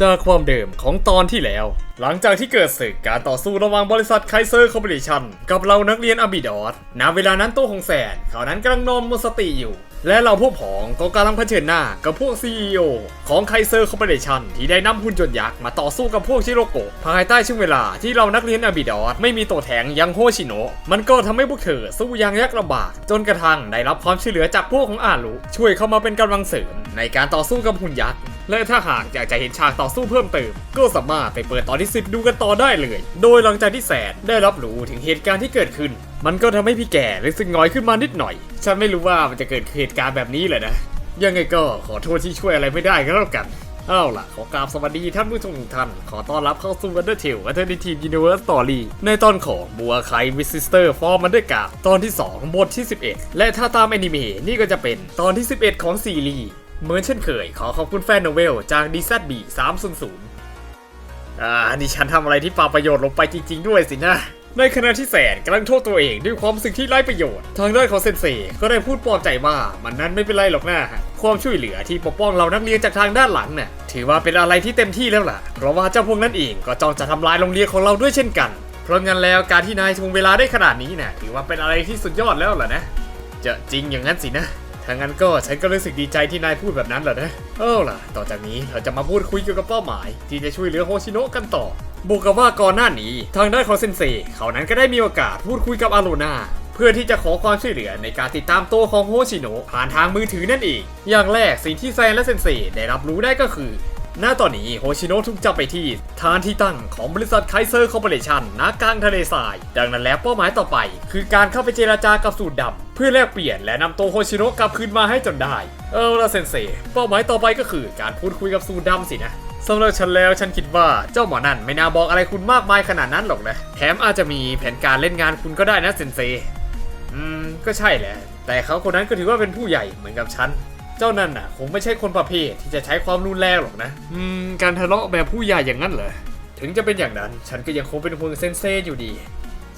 จากความเดิมของตอนที่แล้ว หลังจากที่เกิดศึกการต่อสู้ระหว่างบริษัทไคเซอร์คอร์ปอเรชั่นกับเรานักเรียนอบิดอสณเวลานั้นโต้ของแสนเขานั้นกำลังนอนหมดสติอยู่ และเราพวกผองก็กำลังเผชิญหน้ากับพวก CEO ของไคเซอร์คอร์ปอเรชั่นที่ได้นำหุ่นยนต์ยักษ์มาต่อสู้กับพวกชิโรโกะภายใต้ช่วงเวลาที่เรานักเรียนอบิดอสไม่มีตัวแทงยังโฮชิโนะมันก็ทำให้พวกเธอสู้อยังยากลำบาก จนกระทั่งได้รับความช่วยเหลือจากพวกของอารุช่วยเข้ามาเป็นกำลังเสริมในการต่อสู้กับหุ่นยักษ์ และถ้าหากอยากจะเห็นฉากต่อสู้เพิ่มเติม ก็สามารถไปเปิดตอนที่ 10 ดูกันต่อได้เลย โดยหลังจากที่แสนได้รับรู้ถึงเหตุการณ์ที่เกิดขึ้น มันก็ทำให้พี่แก่รู้สึกหงอยขึ้นมานิดหน่อย ฉันไม่รู้ว่ามันจะเกิดเหตุการณ์แบบนี้เลยนะ ยังไงก็ขอโทษที่ช่วยอะไรไม่ได้ก็แล้วกันเอาล่ะ ขอกราบสวัสดีท่านผู้ชมทุกท่าน ขอต้อนรับเข้าสู่ Undertale Alternate Universe Story ในตอนของบัวไควิสิสเตอร์ฟอร์มันด้วยกาตอนที่ 2 บทที่ 11 และถ้าตามแอนิเมะนี่ก็จะเป็นตอนที่ 11 ของซีรีส์ เหมือนเช่นเคย ขอขอบคุณแฟนโนเวลจาก d z b 300อ่านี่ฉันทำอะไรที่ปาประโยชน์ลงไปจริง ๆ ด้วยสินะในขณะที่แสนกำลังโทษตัวเองด้วยความรู้สึกที่ไร้ประโยชน์ ทางด้านของเซนเซก็ได้พูดปลอบใจว่ามันนั้นไม่เป็นไรหรอกนะความช่วยเหลือที่ปกป้องเรานักเรียนจากทางด้านหลังน่ะถือว่าเป็นอะไรที่เต็มที่แล้วล่ะ เพราะว่าเจ้าพวกนั้นเองก็จ้องจะทำลายโรงเรียนของเราด้วยเช่นกัน เพราะงั้นแล้วการที่นายทวงเวลาได้ขนาดนี้น่ะถือว่าเป็นอะไรที่สุดยอดแล้วล่ะนะ จะจริงอย่างนั้นสินะ ถ้างั้นก็ฉันก็รู้สึกดีใจที่นายพูดแบบนั้นแหละนะ เอาล่ะ ต่อจากนี้เราจะมาพูดคุยเกี่ยวกับเป้าหมาย ที่จะช่วยเหลือโฮชิโนะกันต่อบอกกับว่าก่อนหน้านี้ ทางด้านของเซนเซเขานั้นก็ได้มีโอกาสพูดคุยกับอารูนาเพื่อที่จะขอความช่วยเหลือในการติดตามตัวของโฮชิโนะผ่านทางมือถือนั่นเอง อย่างแรกสิ่งที่แซนและเซนเซได้รับรู้ได้ก็คือ ณตอนนี้โฮชิโนะถูกจับไปที่ฐานที่ตั้งของบริษัทไคเซอร์คอร์ปอเรชั่นณกลางทะเลทราย ดังนั้นแล้วเป้าหมายต่อไป คือการเข้าไปเจราจากับสูตรดำเพื่อแลกเปลี่ยนและนำตัวโฮชิโนะกลับคืนมาให้จนได้ เออละเซนเซเป้าหมายต่อไปก็คือการพูดคุยกับสูตรดำสินะสำหรับฉันแล้วฉันคิดว่าเจ้าหมอนั่นไม่น่าบอกอะไรคุณมากมายขนาดนั้นหรอกนะแถมอาจจะมีแผนการเล่นงานคุณก็ได้นะเซนเซอืมก็ใช่แหละ แต่เขาคนนั้นก็ถือว่าเป็นผู้ใหญ่เหมือนกับฉัน เจ้านั่นน่ะคงไม่ใช่คนประเภทที่จะใช้ความรุนแรงหรอกนะ อืม การทะเลาะแบบผู้ใหญ่อย่างนั้นเหรอ ถึงจะเป็นอย่างนั้น ฉันก็ยังคงเป็นห่วงเซนเซอยู่ดี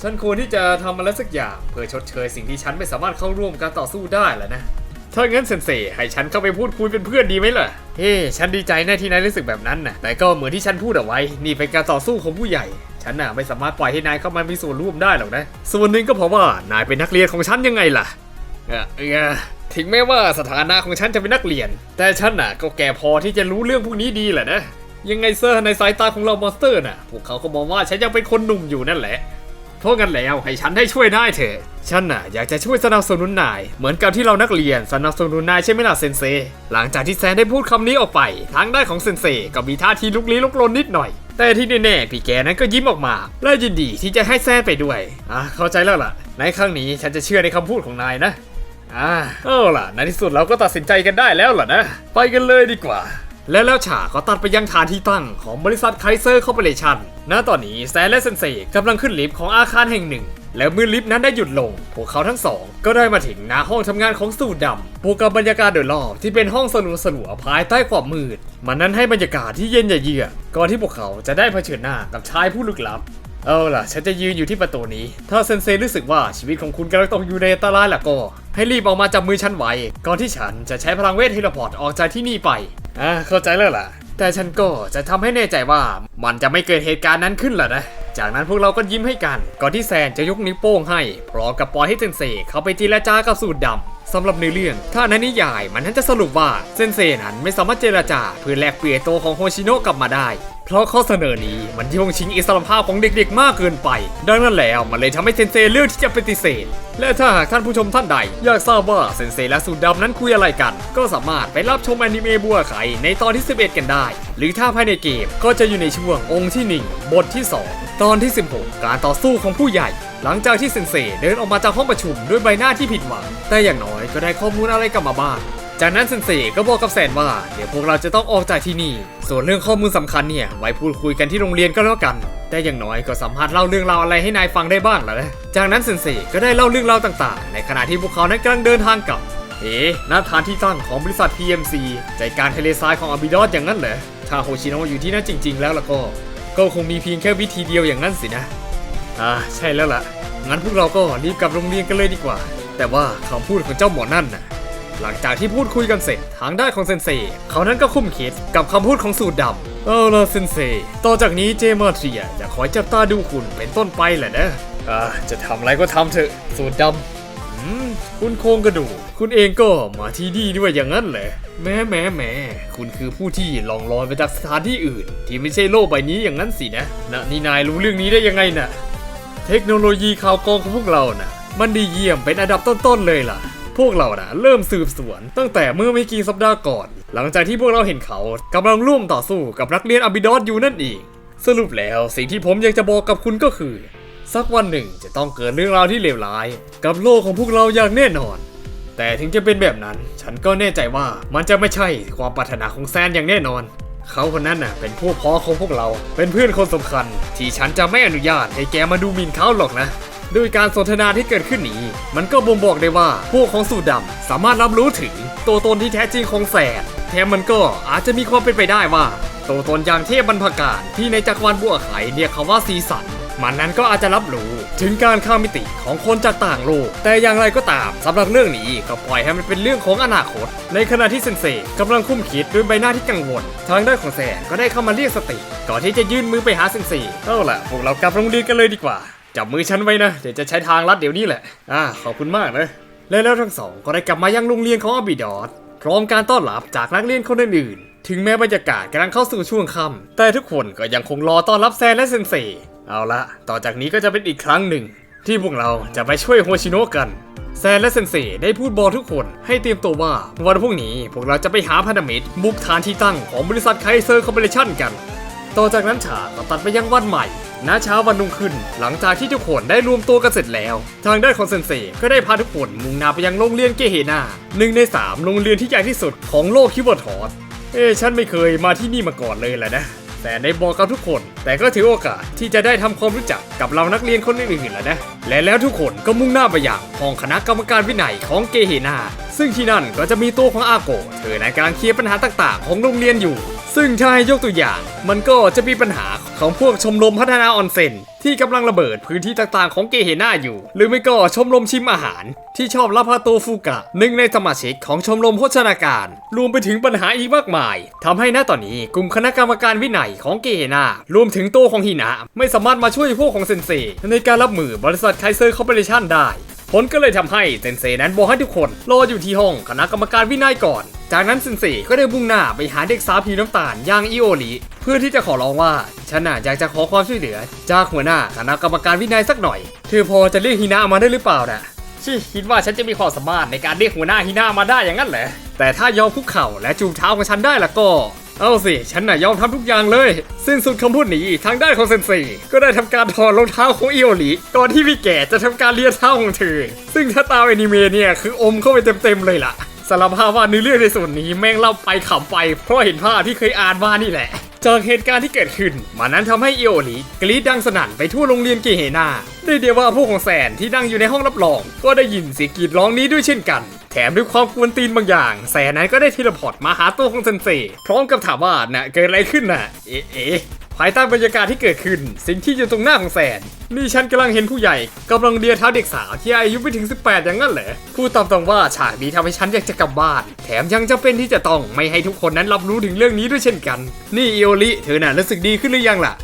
ฉันควรที่จะทำอะไรสักอย่างเพื่อชดเชยสิ่งที่ฉันไม่สามารถเข้าร่วมการต่อสู้ได้แหละนะ ถ้างั้นเซนเซให้ฉันเข้าไปพูดคุยเป็นเพื่อนดีไหมล่ะ เฮ้ฉันดีใจนะที่นายรู้สึกแบบนั้นนะแต่ก็เหมือนที่ฉันพูดเอาไว้ นี่เป็นการต่อสู้ของผู้ใหญ่ ฉันน่ะไม่สามารถปล่อยให้นายเข้ามามีส่วนร่วมได้หรอกนะ ส่วนหนึ่งก็เพราะว่านายเป็นนักเรียนของฉันยังไงล่ะเออเออ ถึงแม้ว่าสถานะของฉันจะเป็นนักเรียน แต่ฉันน่ะก็แก่พอที่จะรู้เรื่องพวกนี้ดีแหละนะ ยังไงเซอร์ในสายตาของเรามอนสเตอร์น่ะ พวกเขาก็มองว่าฉันยังเป็นคนหนุ่มอยู่นั่นแหละ เพราะงั้นแล้วให้ฉันได้ช่วยได้เถอะ ฉันน่ะอยากจะช่วยสนับสนุนนาย เหมือนกับที่เรานักเรียนสนับสนุนนายใช่ไหมล่ะเซนเซ หลังจากที่แซนได้พูดคำนี้ออกไป ทางด้านของเซนเซก็มีท่าทีลุกลี้ลุกลนนิดหน่อย แต่ที่แน่ๆพี่แกนั้นก็ยิ้มออกมา และยินดีที่จะให้แซนไปด้วย อะเข้าใจแล้วล่ะ ในครั้งนี้ฉันจะเชื่อในคำพูดของนายนะ อ่าเอาล่ะในที่สุดเราก็ตัดสินใจกันได้แล้วล่ะนะ ไปกันเลยดีกว่า และแล้วฉากก็ตัดไปยังฐานที่ตั้งของบริษัทไคเซอร์คอร์ปอเรชั่นณตอนนี้แซนและเซนเซกำลังขึ้นลิฟต์ของอาคารแห่งหนึ่ง แล้วเมื่อลิฟต์นั้นได้หยุดลง พวกเขาทั้งสอง ก็ได้มาถึงหน้าห้องทำงานของสูตรดำบวกกับบรรยากาศโดยรอบที่เป็นห้องสลัวสลัวภายใต้ความมืด มันนั้นให้บรรยากาศที่เย็นเยือกก่อนที่พวกเขาจะได้เผชิญหน้ากับชายผู้ลึกลับเอาล่ะ ฉันจะยืนอยู่ที่ประตูนี้ ถ้าเซนเซรู้สึกว่าชีวิตของคุณกำลังตกอยู่ในอันตรายล่ะก็ ให้รีบออกมาจับมือฉันไว้ ก่อนที่ฉันจะใช้พลังเวทเทเลพอร์ตออกจากที่นี่ไปอ่าเข้าใจแล้วล่ะ แต่ฉันก็จะทำให้แน่ใจว่ามันจะไม่เกิดเหตุการณ์นั้นขึ้นล่ะนะ จากนั้นพวกเราก็ยิ้มให้กัน ก่อนที่แซนจะยกนิ้วโป้งให้พร้อมกับปล่อยให้เซนเซเขาไปเจีรจากับสูตรดำ สำหรับในเรื่อง ถ้าในนิยายมันนั้นจะสรุปว่าเซนเซนั้นไม่สามารถเจรจาเพื่อแลกเปลี่ยนตัวของโฮชิโนะกลับมาได้ เพราะข้อเสนอนี้มันย่งชิงอิสรภาพของเด็กๆ มากเกินไป ดังนั้นแล้วมันเลยทำให้เซนเซเลือกที่จะปฏิเสธ และถ้าหากท่านผู้ชมท่านใด อยากทราบว่าเซนเซและสูตรดำนั้นคุยอะไรกัน ก็สามารถไปรับชมอนิเมะบัวไข่ในตอนที่ 11 กันได้ หรือถ้าภายในเกมก็จะอยู่ในช่วงองค์ที่ 1 บทที่ 2 ตอนที่ 16 การต่อสู้ของผู้ใหญ่ หลังจากที่เซนเซเดินออกมาจากห้องประชุมด้วยใบหน้าที่ผิดหวัง แต่อย่างน้อยก็ได้ข้อมูลอะไรกลับมาบ้าง จากนั้นเซนเซก็บอกกับแซนว่า เดี๋ยวพวกเราจะต้องออกจากที่นี่ ส่วนเรื่องข้อมูลสำคัญเนี่ยไว้พูดคุยกันที่โรงเรียนก็แล้วกัน แต่อย่างน้อยก็สามารถเล่าเรื่องราวอะไรให้นายฟังได้บ้างแล้วนะจากนั้นเซนเซก็ได้เล่าเรื่องราวต่างๆ ในขณะที่พวกเขานั้นกำลังเดินทางกลับเอ๊ะหน้าฐานที่ตั้งของบริษัท PMC ใจการทะเลทรายของอบิดอสอย่างนั้นเหรอถ้าโฮชิโนะอยู่ที่นั่นจริง ๆ แล้วล่ะก็ ก็คงมีเพียงแค่วิธีเดียวอย่างนั้นสินะ อ่าใช่แล้วล่ะ งั้นพวกเราก็รีบกลับโรงเรียนกันเลยดีกว่า แต่ว่าคำพูดของเจ้าหมอนั่นน่ะ หลังจากที่พูดคุยกันเสร็จทางด้านของเซนเซเขานั้นก็คุ้มคิดกับคำพูดของสูตรดำเอาล่ะเซนเซต่อจากนี้เจมาเทียจะคอยจับตาดูคุณเป็นต้นไปแหละนะอ่าจะทำอะไรก็ทำเถอะ สูตรดำอืมคุณโครงกระดูกคุณเองก็มาที่นี่ด้วยอย่างนั้นแหละแม้แม้แม้คุณคือผู้ที่ลองลอยไปจากสถานที่อื่น ที่ไม่ใช่โลกใบนี้อย่างนั้นสินะนะนี่นายรู้เรื่องนี้ได้ยังไงน่ะ เทคโนโลยีข่าวกรองของพวกเราน่ะ มันดีเยี่ยมเป็นอันดับต้นๆเลยล่ะ พวกเราน่ะเริ่มสืบสวน ตั้งแต่เมื่อไม่กี่สัปดาห์ก่อน หลังจากที่พวกเราเห็นเขากำลังร่วมต่อสู้กับนักเรียนอบิดอสอยู่นั่นเองสรุปแล้วสิ่งที่ผมอยากจะบอกกับคุณก็คือ สักวันหนึ่งจะต้องเกิดเรื่องราวที่เลวร้าย กับโลกของพวกเราอย่างแน่นอน แต่ถึงจะเป็นแบบนั้น ฉันก็แน่ใจว่ามันจะไม่ใช่ความปรารถนาของแซนอย่างแน่นอน เขาคนนั้นน่ะเป็นพวกพ้อของพวกเรา เป็นเพื่อนคนสำคัญ ที่ฉันจะไม่อนุญาตให้แกมาดูหมิ่นเขาหรอกนะด้วยการสนทนาที่เกิดขึ้นนี้ มันก็บ่งบอกได้ว่าพวกของสูดดำสามารถรับรู้ถึงตัวตนที่แท้จริงของแสดแถมมันก็อาจจะมีความเป็นไปได้ว่า ตัวตนอย่างเทพบรรพการที่ในจักรวาลบัวไขเรียกเขาว่าสีสัน มันนั้นก็อาจจะรับรู้ถึงการข้ามมิติของคนจากต่างโลก แต่อย่างไรก็ตามสำหรับเรื่องนี้ก็ปล่อยให้มันเป็นเรื่องของอนาคต ในขณะที่เซนเซกำลังคุ้มคิดด้วยใบหน้าที่กังวล ทางด้านของแสนก็ได้เข้ามาเรียกสติ ก่อนที่จะยื่นมือไปหาเซนเซเอาล่ะพวกเรากลับโรงเรียนกันเลยดีกว่าจับมือฉันไว้นะ เดี๋ยวจะใช้ทางลัดเดี๋ยวนี้แหละอ่าขอบคุณมากนะและแล้วทั้งสองก็ได้กลับมายังโรงเรียนของอบิดอสพร้อมการต้อนรับจากนักเรียนคนอื่นๆถึงแม้บรรยากาศกำลังเข้าสู่ช่วงค่ำแต่ทุกคนก็ยังคงรอต้อนรับแซนและเซนเซ เอาละ ต่อจากนี้ก็จะเป็นอีกครั้งหนึ่ง ที่พวกเราจะไปช่วยโฮชิโนะกัน แซนและเซนเซได้พูดบอกทุกคนให้เตรียมตัวว่า วันพรุ่งนี้พวกเราจะไปหาพันธมิตรบุกฐานที่ตั้งของบริษัทไคเซอร์คอร์ปอเรชั่นกัน ต่อจากนั้นฉากก็ตัดไปยังวันใหม่ณเช้าวันรุ่งขึ้น หลังจากที่ทุกคนได้รวมตัวกันเสร็จแล้ว ทางด้านของเซนเซก็ได้พาทุกคนมุ่งหน้าไปยังโรงเรียนเกเฮนาหนึ่งในสามโรงเรียนที่ใหญ่ที่สุดของโลกคิวบอทอสเอ้ฉันไม่เคยมาที่นี่มาก่อนเลยแหละนะ แต่ในบอกกับทุกคน แต่ก็ถือโอกาสที่จะได้ทำความรู้จักกับเรานักเรียนคนอื่นๆแล้วนะ และแล้วทุกคนก็มุ่งหน้าไปยังห้องคณะกรรมการวินัยของเกเฮนาซึ่งที่นั่นก็จะมีตัวของอาโกเธอในนกำลังเคลียร์ปัญหาต่างๆ ของโรงเรียนอยู่ ซึ่งถ้าให้ยกตัวอย่าง มันก็จะมีปัญหาของพวกชมรมพัฒนาออนเซ็นที่กำลังระเบิดพื้นที่ต่างๆของเกเฮนาอยู่ หรือไม่ก็ชมรมชิมอาหาร ที่ชอบรับพาโตฟูกะหนึ่งในสมาชิกของชมรมโภชนาการ รวมไปถึงปัญหาอีกมากมายทำให้ณตอนนี้กลุ่มคณะกรรมการวินัยของเกเฮนารวมถึงตัวของฮินะไม่สามารถมาช่วยพวกของเซนเซในการรับมือบริษัทไคเซอร์คอร์ปอเรชั่นได้ผลก็เลยทำให้เซนเซนั้นบอกให้ทุกคนรออยู่ที่ห้องคณะกรรมการวินัยก่อน จากนั้นเซนเซก็ได้มุ่งหน้าไปหาเด็กสาวผิวน้ำตาลอย่างอิโอริเพื่อที่จะขอร้องว่า ฉันน่ะอยากจะขอความช่วยเหลือ จากหัวหน้าคณะกรรมการวินัยสักหน่อย เธอพอจะเรียกฮินะมาได้หรือเปล่านะชิคิดว่าฉันจะมีความสามารถในการเรียกหัวหน้าฮินะมาได้อย่างนั้นเหรอแต่ถ้ายอมคุกเข่าและจูบเท้าของฉันได้ละก็เอาสิฉันน่ะยอมทำทุกอย่างเลย สิ้นสุดคำพูดนี้ทางด้านของเซนเซก็ได้ทำการถอดรองเท้าของอิโอริก่อนที่พี่แก่จะทำการเลียเท้าของเธอ ซึ่งถ้าตามแอนิเมะเนี่ยคืออมเข้าไปเต็มๆเลยล่ะสารภาพว่าเนื้อเรื่องในส่วนนี้แม่งเล่าไปขำไปเพราะเห็นภาพที่เคยอ่านมานี่แหละ จากเหตุการณ์ที่เกิดขึ้นมันนั้นทำให้อิโอริกรีดดังสนั่นไปทั่วโรงเรียนเกเฮนาได้เดียวว่าพวกของแสนที่นั่งอยู่ในห้องรับรอง ก็ได้ยินเสียงกรีดร้องนี้ด้วยเช่นกัน แถมด้วยความกวนตีนบางอย่างแสนนั้นก็ได้เทเลพอร์ตมาหาตัวของเซนเซพร้อมกับถามว่าน่ะเกิดอะไรขึ้นน่ะ เอ๊ะ ภายใต้บรรยากาศที่เกิดขึ้น สิ่งที่อยู่ตรงหน้าของแสนนี่ฉันกำลังเห็นผู้ใหญ่กำลังเลียเท้าเด็กสาวที่อายุไม่ถึง 18 อย่างนั้นเหรอพูดตามตรงว่าฉากนี้ทำให้ฉันอยากจะกลับบ้าน แถมยังจะเป็นที่จะต้องไม่ให้ทุกคนนั้นรับรู้ถึงเรื่องนี้ด้วยเช่นกัน นี่อิโอริเธอน่ะรู้สึกดีขึ้นหรือยังล่ะ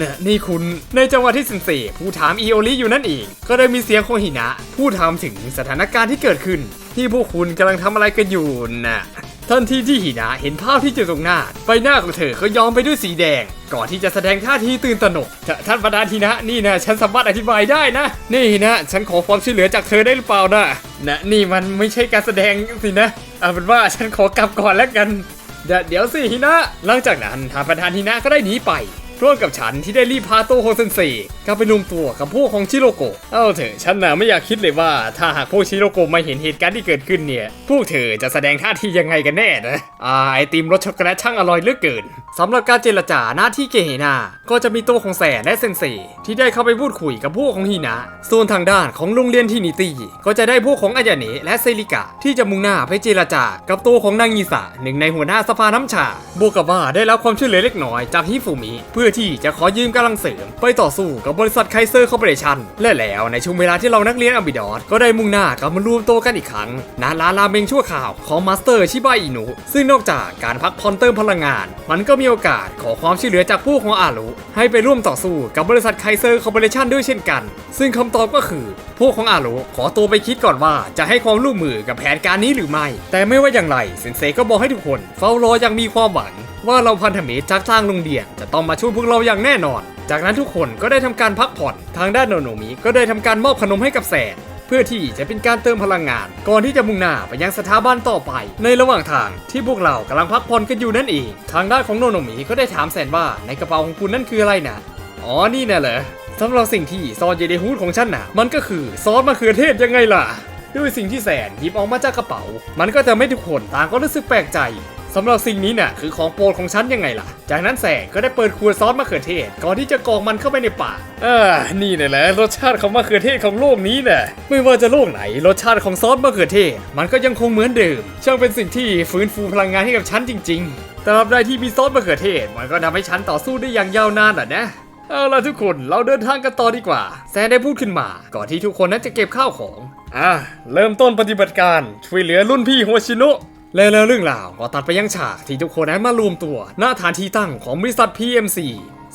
นะนี่คุณในจังหวะที่เซนเซผู้ถามอีโอริอยู่นั่นเอง ก็ได้มีเสียงของหินะ ผู้ถามถึงสถานการณ์ที่เกิดขึ้น ที่พวกคุณกำลังทำอะไรกันอยู่น่ะ ทันทีที่หินะเห็นภาพที่อยู่ตรงหน้าใบหน้าของเธอก็ย้อมไปด้วยสีแดง ก่อนที่จะแสดงท่าทีตื่นตระหนกทท่านประธานทีนะนี่นะฉันสามารถอธิบายได้นะ นี่นะฉันขอความช่วยเหลือจากเธอได้หรือเปล่านะนะนี่มันไม่ใช่การแสดงสินะเอาเป็นว่าฉันขอกลับก่อนแล้วกันเดี๋ยวเดี๋ยวสิฮินะ หลังจากนั้นทางประธานฮินะก็ได้หนีไป ร่วมกับฉันที่ได้รีบพาโตโฮเซนเซกลับไปรวมตัวกับพวกของชิโรโกะเอาเถอะฉันน่ะไม่อยากคิดเลยว่าถ้าหากพวกชิโรโกะมาเห็นเหตุการณ์ที่เกิดขึ้นเนี่ย พวกเธอจะแสดงท่าทียังไงกันแน่นะอ่าไอติมรสช็อกโกแลตช่างอร่อยเหลือเกินสำหรับการเจรจาหน้าที่เกเฮนาก็จะมีตัวของแสนและเซนเซที่ได้เข้าไปพูดคุยกับพวกของฮินะส่วนทางด้านของโรงเรียนที่นิตี้ก็จะได้พวกของอายาเนะและเซริกะที่จะมุ่งหน้าไปเจรจากับตัวของนางงีสะหนึ่งในหัวหน้าสภาน้ำชาบวกกับว่าได้รับความช่วยเหลือเล็กน้อยจากฮิฟูมิเพื่อที่จะขอยืมกำลังเสริม ไปต่อสู้กับบริษัทไคเซอร์คอร์ปอเรชั่นและแล้วในช่วงเวลาที่เรานักเรียนอบิดอสก็ได้มุ่งหน้ากลับมารวมตัวกันอีกครั้งณร้านราเมงชั่วข่าวของมาสเตอร์ชิบะอินุซึ่งนอกจากการพักผ่อนเติมพลังงาน มันก็มีโอกาสขอความช่วยเหลือจากผู้ของอารุให้ไปร่วมต่อสู้กับบริษัทไคเซอร์คอร์ปอเรชันด้วยเช่นกัน ซึ่งคำตอบก็คือ พวกของอารุขอตัวไปคิดก่อนว่าจะให้ความร่วมมือกับแผนการนี้หรือไม่ แต่ไม่ว่าอย่างไรเซนเซก็บอกให้ทุกคนเฝ้ารออย่างมีความหวังว่าเราพันธมิตรจากทางโรงเรียนจะต้องมาช่วยพวกเราอย่างแน่นอน จากนั้นทุกคนก็ได้ทำการพักผ่อน ทางด้านโนโนมิก็ได้ทำการมอบขนมให้กับแสนเพื่อที่จะเป็นการเติมพลังงาน ก่อนที่จะมุ่งหน้าไปยังสถาบันต่อไป ในระหว่างทางที่พวกเรากำลังพักผ่อนกันอยู่นั่นเอง ทางด้านของโนโนมิก็ได้ถามแสนว่าในกระเป๋าของคุณนั่นคืออะไรนะอ๋อนี่น่ะเหรอสำหรับสิ่งที่ซอนเยเดฮูดของฉันน่ะ มันก็คือซอสมะเขือเทศยังไงล่ะ ด้วยสิ่งที่แสนหยิบออกมาจากกระเป๋า มันก็จะไม่ทุกคนต่างก็รู้สึกแปลกใจ สำหรับสิ่งนี้น่ะคือของโปรดของฉันยังไงล่ะ จากนั้นแสงก็ได้เปิดขวดซอสมะเขือเทศ ก่อนที่จะกรอกมันเข้าไปในปากเออนี่นี่แหละรสชาติของมะเขือเทศของโลกนี้น่ะไม่ว่าจะโลกไหน รสชาติของซอสมะเขือเทศ มันก็ยังคงเหมือนเดิมช่างเป็นสิ่งที่ฟื้นฟูพลังงานให้กับฉันจริงๆตราบใดที่มีซอสมะเขือเทศ มันก็ทำให้ฉันต่อสู้ได้อย่างยาวนานอะนะเอาล่ะทุกคนเราเดินทางกันต่อดีกว่า แซนได้พูดขึ้นมา ก่อนที่ทุกคนนั้นจะเก็บข้าวของ อะ เริ่มต้นปฏิบัติการ ช่วยเหลือรุ่นพี่โฮชิโนะ แล้วเรื่องราวก็ตัดไปยังฉากที่ทุกคนนั้นมารวมตัว หน้าฐานที่ตั้งของบริษัท PMC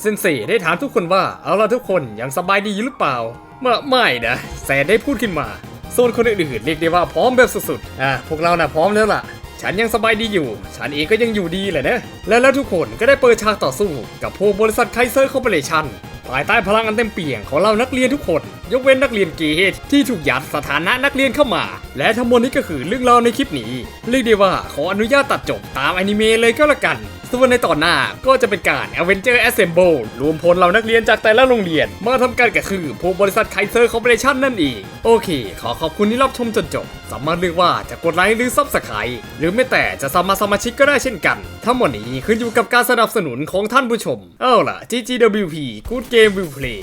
เซนเซได้ถามทุกคนว่าเอาล่ะทุกคนยังสบายดีอยู่หรือเปล่าไม่ไม่นะแซนได้พูดขึ้นมา ส่วนคนอื่นๆเรียกได้ว่าพร้อมแบบสุดๆอะพวกเราน่ะพร้อมแล้วล่ะ ฉันยังสบายดีอยู่ ฉันเองก็ยังอยู่ดีแหละนะ และแล้วทุกคนก็ได้เปิดฉากต่อสู้ กับพวกบริษัทไคเซอร์คอร์ปอเรชั่นภายใต้พลังอันเต็มเปี่ยมของเรานักเรียนทุกคน ยกเว้นนักเรียนเกตที่ถูกยัดสถานะนักเรียนเข้ามา และทั้งหมดนี้ก็คือเรื่องราวในคลิปนี้ เรียกได้ว่าขออนุญาตตัดจบตามอนิเมะเลยก็แล้วกัน ส่วนในตอนหน้าก็จะเป็นการ Avenger Assemble รวมพลเหล่านักเรียนจากแต่ละโรงเรียน มาทำการกระคือผู้บริษัทไคเซอร์คอร์ปอเรชั่นนั่นเองโอเค ขอขอบคุณที่รับชมจนจบ สามารถเลือกว่าจะกดไลค์หรือซับสไครต์หรือไม่แต่จะสมัครสมาชิกก็ได้เช่นกันทั้งหมดนี้ขึ้นอยู่กับการสนับสนุนของท่านผู้ชม เอาล่ะ GGWP Good Game Will Play